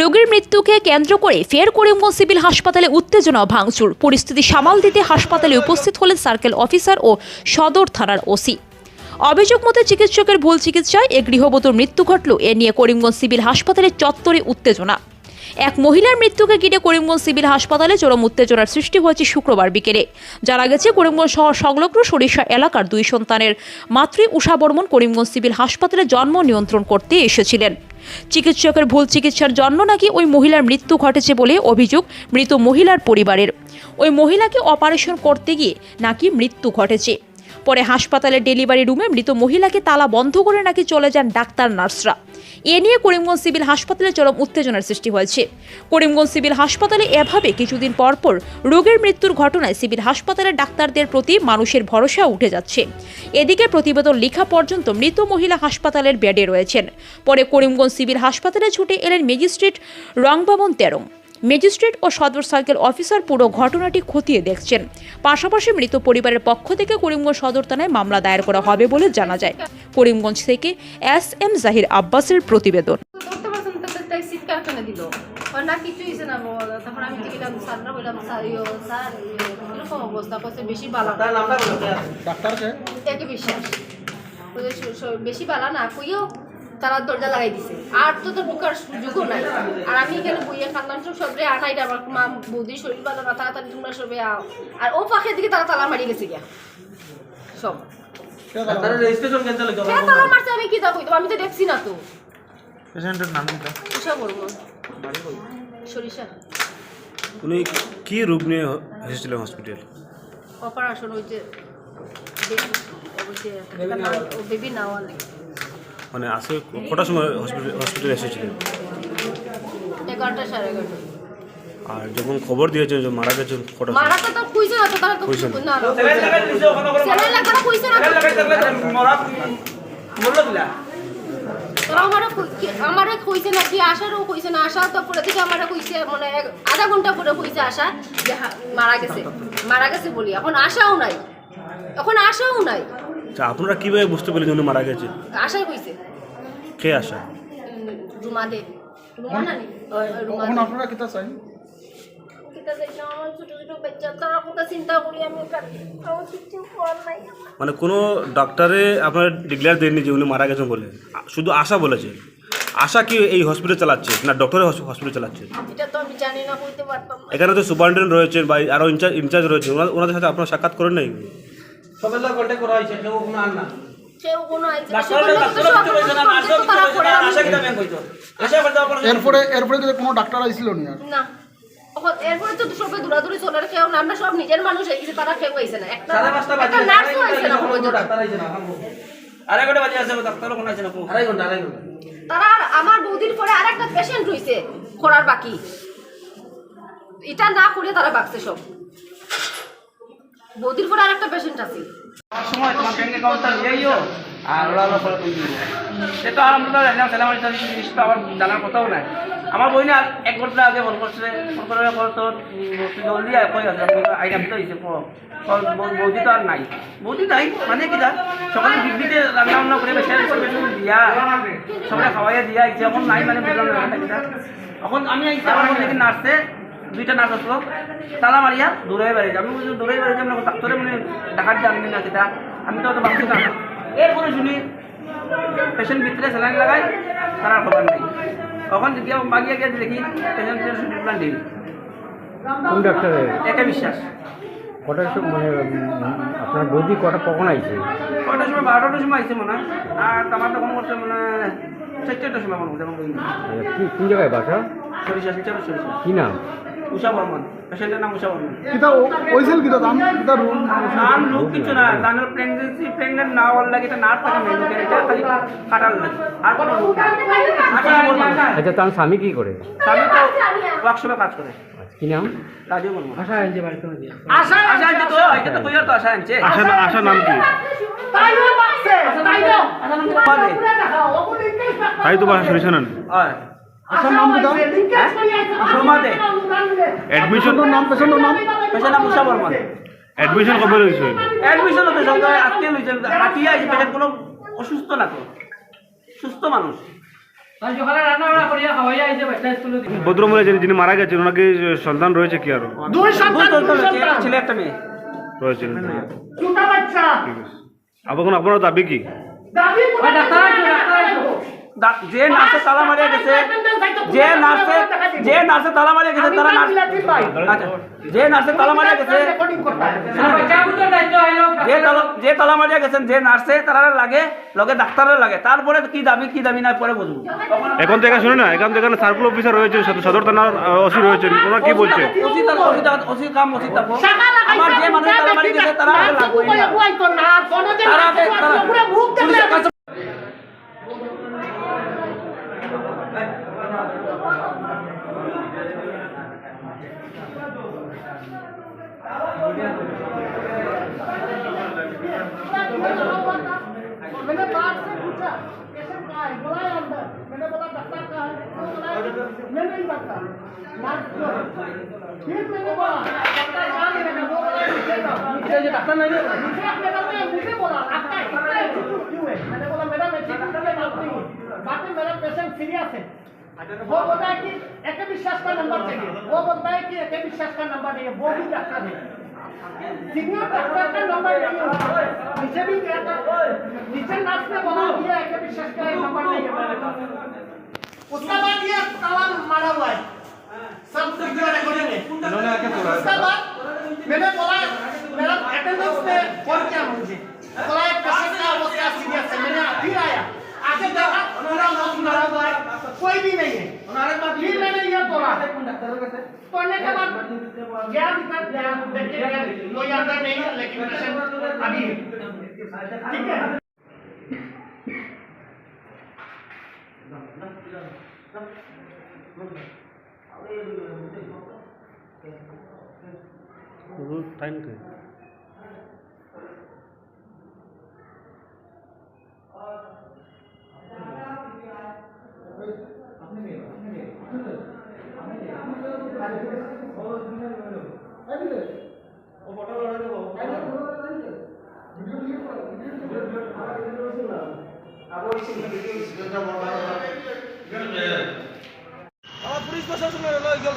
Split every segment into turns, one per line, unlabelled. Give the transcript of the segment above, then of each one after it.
রোগীর মৃত্যুকে কেন্দ্র করে ফের করিমগঞ্জ সিভিল হাসপাতালে উত্তেজনা ভাঙচুর। পরিস্থিতি সামাল দিতে হাসপাতালে উপস্থিত হলেন সার্কেল অফিসার ও সদর থানার ওসি। অভিযোগ মতে চিকিৎসকের ভুল চিকিৎসায় এক গৃহবধূর মৃত্যু ঘটল। এ নিয়ে করিমগঞ্জ সিভিল হাসপাতালের চত্বরে উত্তেজনা। এক মহিলার মৃত্যুকে ঘিরে করিমগঞ্জ সিভিল হাসপাতালে চরম উত্তেজনার সৃষ্টি হয়েছে শুক্রবার বিকেলে। জানা গেছে, করিমগঞ্জ শহর সংলগ্ন সরিষা এলাকার দুই সন্তানের মাতৃ উষা বর্মন করিমগঞ্জ সিভিল হাসপাতালে জন্ম নিয়ন্ত্রণ করতে এসেছিলেন। চিকিৎসকের ভুল চিকিৎসার জন্য নাকি ওই মহিলার মৃত্যু ঘটেছে বলে অভিযোগ মৃত মহিলার পরিবারের। ওই মহিলাকে অপারেশন করতে গিয়ে নাকি মৃত্যু ঘটেছে। পরে হাসপাতালের ডেলিভারি রুমে মৃত মহিলাকে তালা বন্ধ করে নাকি চলে যান ডাক্তার নার্সরা। এ নিয়ে করিমগঞ্জ সিভিল হাসপাতালে চরম উত্তেজনার সৃষ্টি হয়েছে। করিমগঞ্জ সিভিল হাসপাতালে এভাবে কিছুদিন পর পর রোগীর মৃত্যুর ঘটনায় সিভিল হাসপাতালের ডাক্তারদের প্রতি মানুষের ভরসা উঠে যাচ্ছে। এদিকে প্রতিবেদন লেখা পর্যন্ত মৃত মহিলা হাসপাতালের বেডে রয়েছেন। পরে করিমগঞ্জ সিভিল হাসপাতালে ছুটে এলেন ম্যাজিস্ট্রেট রংভবন তেরং। ম্যাজিস্ট্রেট ও সদর সার্কেল অফিসার পুরো ঘটনাটি খতিয়ে দেখছেন। পাশাপাশি মৃত পরিবারের পক্ষ থেকে করিমগঞ্জ সদর থানায় মামলা দায়ের করা হবে বলে জানা যায়। করিমগঞ্জ থেকে এস এম জাহির আব্বাসের প্রতিবেদন।
না, তাদের ট্যাক্সি কারখানা দিল আর না কিছু হয়েছে না বল আমি টিকিলাম স্যাররা বললাম স্যার ইয়ো স্যার এরকম অবস্থা করছে বেশি বালা
ডাক্তারকে
একে বিশ্বাস। বলে, স- স- বেশি বালা না কইও তারা দরজা লাগাই দিছে। আর তো তো ঢুকার সুযোগও নাই। আর আমি এখানে বইয়ে কান্নাম চোখ সবরে আনাইটা আমার মা বৌদি শরীর ভালো না তাড়াতাড়ি তোমরা সবে আও। আর ও পাখের দিকে তারা তালা মারি গেছে গিয়া। সব।
তারা রেজিস্ট্রেশন ক্যান্সেল করে
হ্যাঁ তালা মারছে আমি কি তা কইতো আমি তো দেখছি না তো।
পেশেন্টের নাম কি
উষা বলব সরিষা।
উনি কি রোগ নিয়ে এসেছিলেন হসপিটাল
অপারেশন হয়েছে বেবি নেওয়ার
মানে আসে কটার সময় হসপিটালে এসেছিলেন? আর যখন খবর দিয়েছেন যে মারা গেছেন কটা
মারা তো তো কইছে না তো তারা তো
কইছে না।
সেলাই লাগা না কইছে না।
মরা মরলো কিলা
তোরা আমারে কই- কইছে না কি আসারও কইছে না আসা তো পরে থেকে আমারে কইছে মানে আধা ঘণ্টা পরে কইছে আসা যে মারা গেছে। মারা গেছে বলি। এখন আসাও নাই। এখন আসাও নাই।
আচ্ছা আপনারা কীভাবে বুঝতে পারলেন উনি মারা গেছে?
আশাই কইছে।
কে
উম, রুমাদে রুমা নানি
এখন আপনারা কিতা চাই
কিতা দেখলাম আমার ছোট ছোট বাচ্চা তারা কথা চিন্তা করি আমি কাটি আমার কিছু করার নাই।
মানে কোনো ডাক্তারে আপনার ডিক্লেয়ার দেননি যে উনি মারা গেছেন বলে? শুধু আশা বলেছে? আশা কি এই হসপিটাল চালাচ্ছে না ডক্টরের হসপিটাল চালাচ্ছে?
এটা তো আমি জানি না কইতে পারতাম না।
এখানে তো সুপারিনটেন্ডেন্ট রয়েছেন বা আরও ইনচার্জ ইনচার্জ রয়েছে। ওনা- ওনাদের সাথে আপনার সাক্ষাৎ করেন নাই?
লোক কন্ট্যাক্ট করা হয়েছে কেউ কোনো আর না।
এরপরে এরপরে কোনো ডাক্তার আইছিল নি আর?
না। এরপরে তো সবাই দৌড়াদৌড়ি চলে কেউ আমরা সব নিজের মানুষ তারা কেউ আইছে না। একটা নার্সও আইছে না কোনো
ডাক্তার আইছে না আড়াই ঘণ্টা বাজে আছে ডাক্তারও কোনো আইছে না আড়াই ঘণ্টা আড়াই ঘণ্টা।
তারা আর আমার বৌদির পরে আর একটা পেশেন্ট হইছে করার বাকি। এটা না করে তারা বাঁচছে সব। বৌদির পরে আর একটা পেশেন্ট আছে
সময় তোমার ব্যাংক অ্যাকাউন্টটা আর ওরা পরে সে তো আলহামদুলিল্লাহ জানলাম সালাম আলাইকুম জিনিস তো আমার জানার কথাও নাই। আমার বই না এক ঘণ্টা আগে ফোন করছে ফোন করে বল তোর উম, জলদি আছে? আইটাম তো হয়েছে বৌদি তো আর নাই। বৌদি নাই? মানে কি দা সকালে ডিগ্রিতে রান্না বান্না করে দিয়া সবাই খাওয়াইয়া দিয়া এখন নাই মানে এখন আমি আমার নার্সে দুইটা নার্স আসলো তালা মারিয়া দূরে বেড়ে আমি বলছি দূরে বেড়ে যাব ডাক্তারে মানে ডাকার জানবি না সেটা আমি তো অত ভাবছি না। এরপরে শুনি পেশেন্ট ভিতরে স্যালাইন লাগাই তার খবর নেই। তখন গিয়ে বাগিয়ে গিয়ে দেখি পেশেন্টের শুটিং প্ল্যান দিই
কোন ডাক্তারে
একে বিশ্বাস।
কটার সময় মানে আপনার বৌদি কটা কখন আইছে?
কয়টার সময়? বারোটার সময় আইছে মনে আর আমার তখন করছে মানে চারটার সময় বই
আচ্ছা, কোন জায়গায় বাসা?
সরিষা সরিষা।
কি নাম?
উষা বর্মন। পেশেন্টের নাম উষা বর্মন।
কিতা ওইছিল কিতা দাম কিতা রুম
নাম লোক কিছু না তাদের প্রেগনেন্সি প্রেগনেন্ট না হওয়ার লাগে এটা নার্স থাকে লোকের এটা খালি কাটার লাগে। আর কোনো বর্মন।
আচ্ছা তার স্বামী কি করে?
স্বামী তো ওয়ার্কশপে কাজ করে।
আচ্ছা, কি নাম?
রাজীব বর্মন। আশা আনছে বাড়িতে আশা আশা আনছে তো এটা তো কইয়ার তো আশা আনছে।
আশা নাম কি?
আশা নাম বাদে
তাই তো বাসা সরিষা নেন
হয়?
নাম
অ্যাডমিশন
পেশেন্টের নাম পেশেন্টের নাম।
পেশেন্ট নাম উষা বর্মন
কবে
হতে আজকে লইছে পেশেন্ট কোনো অসুস্থ না তো? সুস্থ মানুষ।
ভদ্রমহিলা যিনি যিনি মারা গেছেন ওনাকে সন্তান রয়েছে কি আরও?
দুই সন্তান ছেলে একটা মেয়ে।
আপনার দাবি কি?
যে নার্সে তালা মারিয়া গেছে যে নার্সে যে নার্সে তালা মারিয়া গেছে তারা নার্স আচ্ছা যে নার্সে তালা মারিয়া গেছে যে তালা- যে তালা মারিয়া গেছেন যে নার্সে তারা লাগে লগে ডাক্তারের লাগে তারপরে কি দাবি কি দাবি না পরে বুঝব
এখন থেকে শুনে না এখান থেকে সার্কুল অফিসার রয়েছেন সদ- সদর থানার ওসি রয়েছেন ওনারা কি বলছে
ওসি তার ওসি ওসি কাম ওসি থাকব আমার যে মানুষ তালা মারি গেছে তারা লাগবে তারা
मैंने बोला डॉक्टर कहाँ है वो बोला मैं नहीं लगता नर्स जो है। फिर मैंने बोला डॉक्टर कहाँ है मैंने वो बोला नीचे जाओ नीचे जो डॉक्टर नहीं है नीचे अपने घर में मुझे बोला आपका इतना एटीट्यूड क्यों है मैंने बोला मेरा एटीट्यूड की बात नहीं है बात है मेरा पेशेंट सीरियस है वो बोलता है कि एक विश्वास का नंबर चाहिए वो बोलता है कि एक विश्वास का नंबर नहीं है वो भी डॉक्टर है सीनियर डॉक्टर का नंबर नहीं है नीचे भी गया था नीचे नर्स ने बोला दिया है कि विशेष का एक नंबर नहीं है उसके बाद ये ताला मारा हुआ है सब वीडियो रिकॉर्डिंग है उसके बाद मैंने बोला मेरा अटेंडेंस में फोन किया मुझे बोला एक पेशेंट का अवस्था सीरियस है मैंने फिर आया आगे देखा पूरा लोग मरा हुआ है कोई भी नहीं है। फिर मैंने यह तोड़ा के बाद गया गया देखिए नहीं है लेकिन अभी ठीक है।
रूट
टाइम পুলিশ প্রশাসনের এই গেল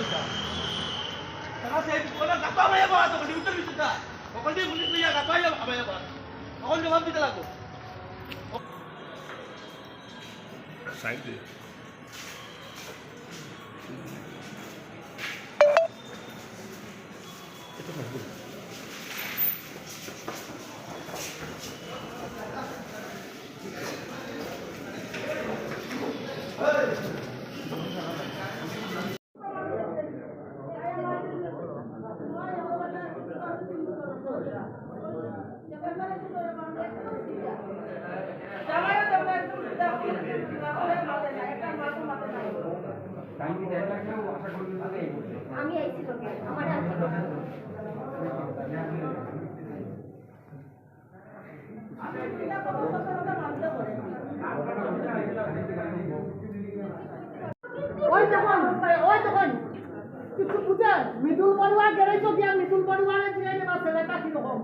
গাপা মাইয়া বাবা তো ডিউটি বিশুটা ওখান থেকে পুলিশ লইয়া গাপা মাইয়া বাবা তখন জবাব দিতে লাগো
সাইড দিয়ে
이렇게 밟고 মৃদুল বড়ুয়া গেড়েছো গিয়া মৃদুল বড়ুয়ারে জিরে নেবা ছেলেটা কীরকম